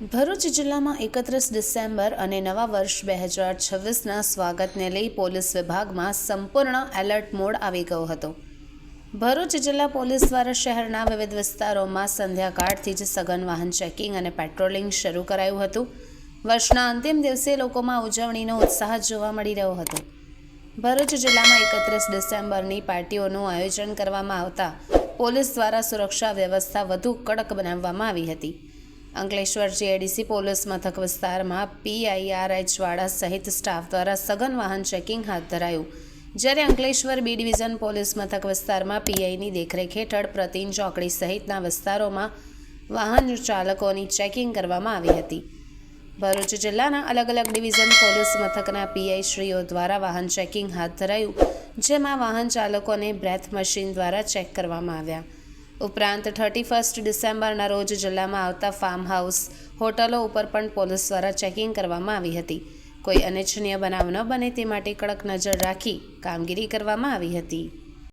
ભરૂચ જિલ્લામાં એકત્રીસ ડિસેમ્બર અને નવા વર્ષ બે હજાર છવ્વીસના સ્વાગતને લઈ પોલીસ વિભાગમાં સંપૂર્ણ એલર્ટ મોડ આવી ગયો હતો. ભરૂચ જિલ્લા પોલીસ દ્વારા શહેરના વિવિધ વિસ્તારોમાં સંધ્યાકાળથી જ સઘન વાહન ચેકિંગ અને પેટ્રોલિંગ શરૂ કરાયું હતું. વર્ષના અંતિમ દિવસે લોકોમાં ઉજવણીનો ઉત્સાહ જોવા મળી રહ્યો હતો. ભરૂચ જિલ્લામાં એકત્રીસ ડિસેમ્બરની પાર્ટીઓનું આયોજન કરવામાં આવતા પોલીસ દ્વારા સુરક્ષા વ્યવસ્થા વધુ કડક બનાવવામાં આવી હતી. અંકલેશ્વર જીઆઈડીસી પોલીસ મથક વિસ્તારમાં પીઆઈઆરએચવાળા સહિત સ્ટાફ દ્વારા સઘન વાહન ચેકિંગ હાથ ધરાયું. જ્યારે અંકલેશ્વર બી ડિવિઝન પોલીસ મથક વિસ્તારમાં પીઆઈની દેખરેખ હેઠળ પ્રતિન ચોકડી સહિતના વિસ્તારોમાં વાહન ચાલકોની ચેકિંગ કરવામાં આવી હતી. ભરૂચ જિલ્લાના અલગ અલગ ડિવિઝન પોલીસ મથકના પીઆઈ શ્રીઓ દ્વારા વાહન ચેકિંગ હાથ ધરાયું, જેમાં વાહન ચાલકોને બ્રેથ મશીન દ્વારા ચેક કરવામાં આવ્યા. ઉપરાંત થર્ટી ફર્સ્ટ ડિસેમ્બરના રોજ જિલ્લામાં આવતા ફાર્મ હાઉસ હોટલો ઉપર પણ પોલીસ દ્વારા ચેકિંગ કરવામાં આવી હતી. કોઈ અનિચ્છનીય બનાવ ન બને તે માટે કડક નજર રાખી કામગીરી કરવામાં આવી હતી.